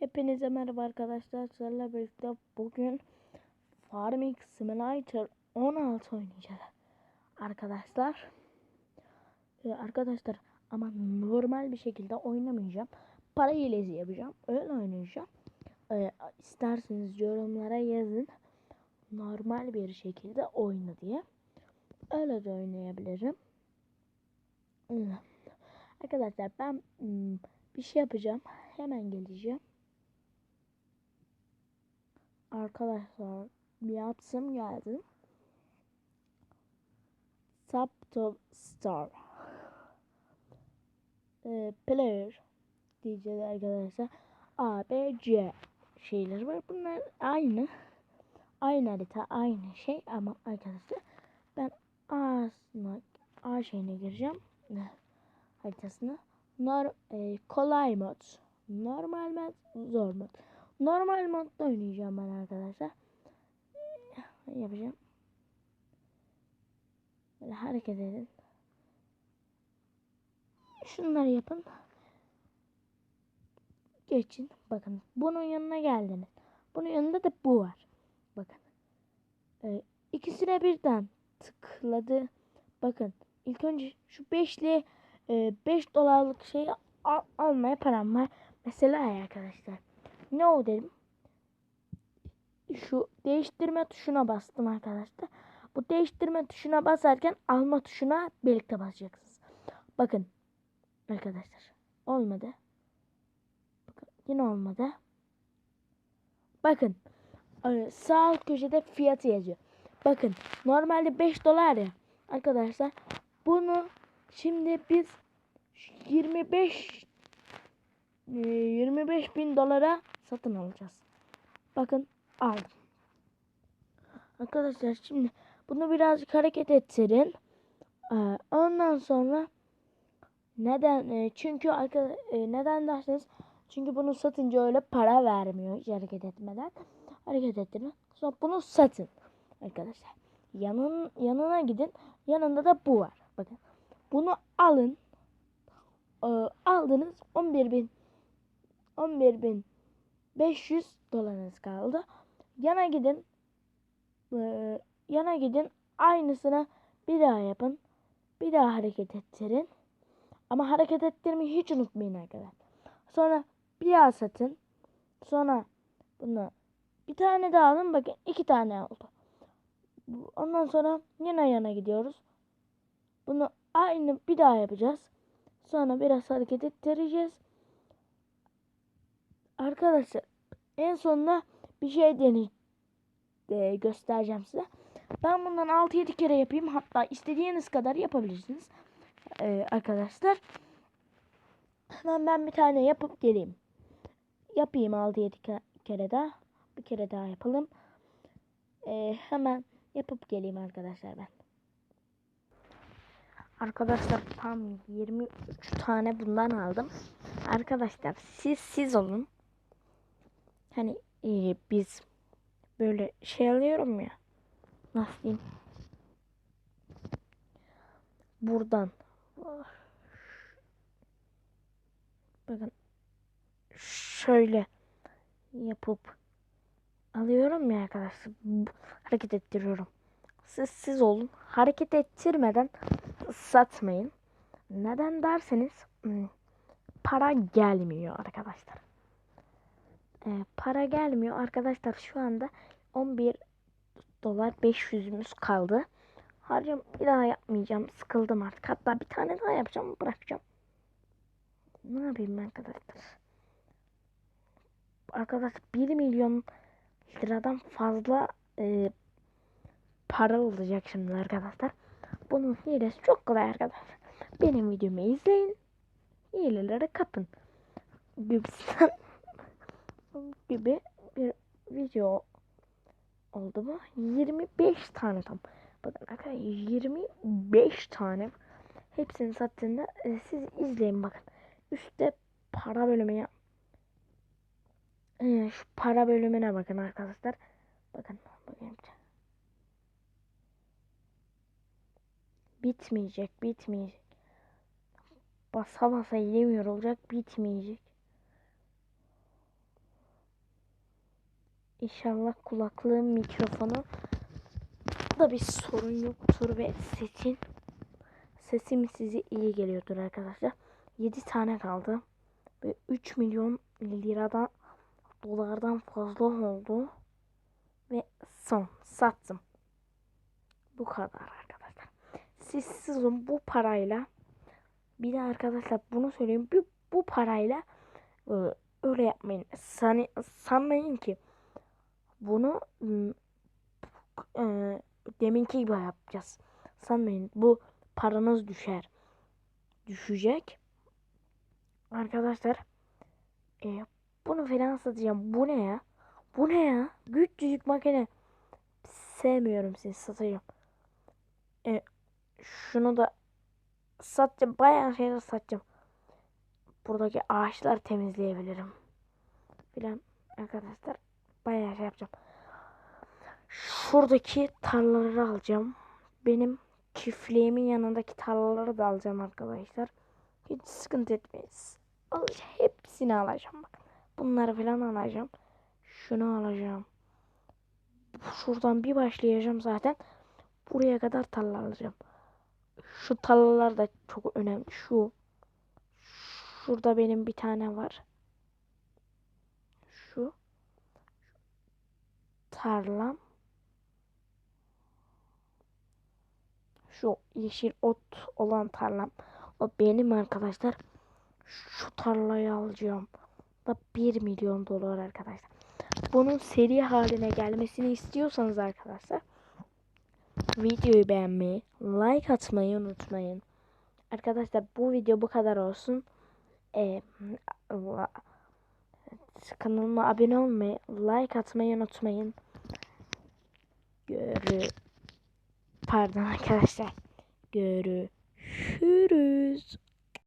Hepinize merhaba arkadaşlar. Sizlerle birlikte bugün Farming Simulator 16 oynayacağız. Arkadaşlar. Ee, arkadaşlar ama normal bir şekilde oynamayacağım. Para hilesi yapacağım. Öyle oynayacağım. Ee, isterseniz yorumlara yazın. Normal bir şekilde oyna diye. Öyle de oynayabilirim. Arkadaşlar ben hmm, bir şey yapacağım. Hemen geleceğim. Arkadaşlar yapsam geldim. Sub to star. Ee, player diyeceğiz arkadaşlar. A, B, C şeyler var. Bunlar aynı. Aynı harita, aynı şey ama arkadaşlar ben A'sına A şeyine gireceğim. Haritasına. Nor e, kolay mod. Normal mod, zor mod. Normal modda oynayacağım ben arkadaşlar. Yapacağım. Böyle hareket edin. Şunları yapın. Geçin. Bakın bunun yanına geldiniz. Bunun yanında da bu var. Bakın. Ee, ikisine birden tıkladı. Bakın. ilk önce şu beşli 5 dolarlık şeyi al almaya param var. Mesela arkadaşlar. Ne o dedim. Şu değiştirme tuşuna bastım arkadaşlar. Bu değiştirme tuşuna basarken alma tuşuna birlikte basacaksınız. Bakın arkadaşlar. Olmadı. Bakın yine olmadı. Bakın sağ alt köşede fiyatı yazıyor. Bakın normalde 5 dolar ya. Arkadaşlar bunu şimdi biz 25 25 e, bin dolara satın alacağız. Bakın aldım. Arkadaşlar şimdi bunu birazcık hareket ettirin. Ee, ondan sonra neden? E, çünkü e, neden derseniz çünkü bunu satınca öyle para vermiyor hiç hareket etmeden. Hareket ettirin. Sonra bunu satın arkadaşlar. Yanın yanına gidin. Yanında da bu var. Bakın. Bunu alın e, aldınız 11 bin 11 bin 500 dolarınız kaldı. Yana gidin e, yana gidin aynısını bir daha yapın. Bir daha hareket ettirin. Ama hareket ettirmeyi hiç unutmayın arkadaşlar. Sonra bir daha satın. Sonra bunu bir tane daha alın. Bakın iki tane oldu. Ondan sonra yine yana gidiyoruz. Bunu aynı bir daha yapacağız. Sonra biraz hareket ettireceğiz. Arkadaşlar en sonunda bir şey deney e, göstereceğim size. Ben bundan 6-7 kere yapayım. Hatta istediğiniz kadar yapabilirsiniz. Ee, arkadaşlar. Hemen ben bir tane yapıp geleyim. Yapayım 6-7 kere daha. Bir kere daha yapalım. Ee, hemen yapıp geleyim arkadaşlar ben. Arkadaşlar tam 23 tane bundan aldım. Arkadaşlar siz siz olun. Hani e, biz böyle şey alıyorum ya. Nasıl diyeyim? Buradan. Bakın. Şöyle yapıp alıyorum ya arkadaşlar. Hareket ettiriyorum. Siz siz olun. Hareket ettirmeden satmayın. Neden derseniz hmm, para gelmiyor arkadaşlar. Ee, para gelmiyor arkadaşlar şu anda 11 dolar 500'ümüz kaldı. Harcam bir daha yapmayacağım. Sıkıldım artık. Hatta bir tane daha yapacağım. Bırakacağım. Ne yapayım arkadaşlar? Arkadaşlar 1 milyon liradan fazla e, para olacak şimdi arkadaşlar. Bunun hilesi çok kolay arkadaşlar. Benim videomu izleyin. Hileleri kapın. Gibisinden gibi bir video oldu bu. 25 tane tam. Bakın arkadaşlar 25 tane. Hepsini sattığında e, siz izleyin bakın. Üstte para bölümüne e, şu para bölümüne bakın arkadaşlar. Bakın bakın. Bitmeyecek, bitmeyecek. Basa basa yemiyor olacak, bitmeyecek. İnşallah kulaklığın mikrofonu da bir sorun yoktur ve sesin sesim size iyi geliyordur arkadaşlar. 7 tane kaldı ve 3 milyon liradan dolardan fazla oldu ve son sattım. Bu kadar arkadaşlar. Siz sizin bu parayla bir de arkadaşlar bunu söyleyeyim. Bu, bu parayla e, öyle yapmayın. San, sanmayın ki bunu e, deminki gibi yapacağız. Sanmayın. Bu paranız düşer. Düşecek. Arkadaşlar e, bunu falan satacağım. Bu ne ya? Bu ne ya? Küçücük makine. Sevmiyorum sizi satacağım. E, şunu da satacağım. Bayağı şeyler satacağım. Buradaki ağaçlar temizleyebilirim. Filan arkadaşlar. Bayağı şey yapacağım. Şuradaki tarlaları alacağım. Benim çiftliğimin yanındaki tarlaları da alacağım arkadaşlar. Hiç sıkıntı etmeyiz. Al, hepsini alacağım bak. Bunları falan alacağım. Şunu alacağım. Şuradan bir başlayacağım zaten. Buraya kadar tarla alacağım. Şu tarlalar da çok önemli. Şu. Şurada benim bir tane var. Şu. Tarlam. Şu yeşil ot olan tarlam. O benim arkadaşlar. Şu tarlayı alacağım. Da 1 milyon dolar arkadaşlar. Bunun seri haline gelmesini istiyorsanız arkadaşlar videoyu beğenmeyi, like atmayı unutmayın. Arkadaşlar bu video bu kadar olsun. Ee, kanalıma abone olmayı, like atmayı unutmayın. Görü Pardon arkadaşlar. Görüşürüz.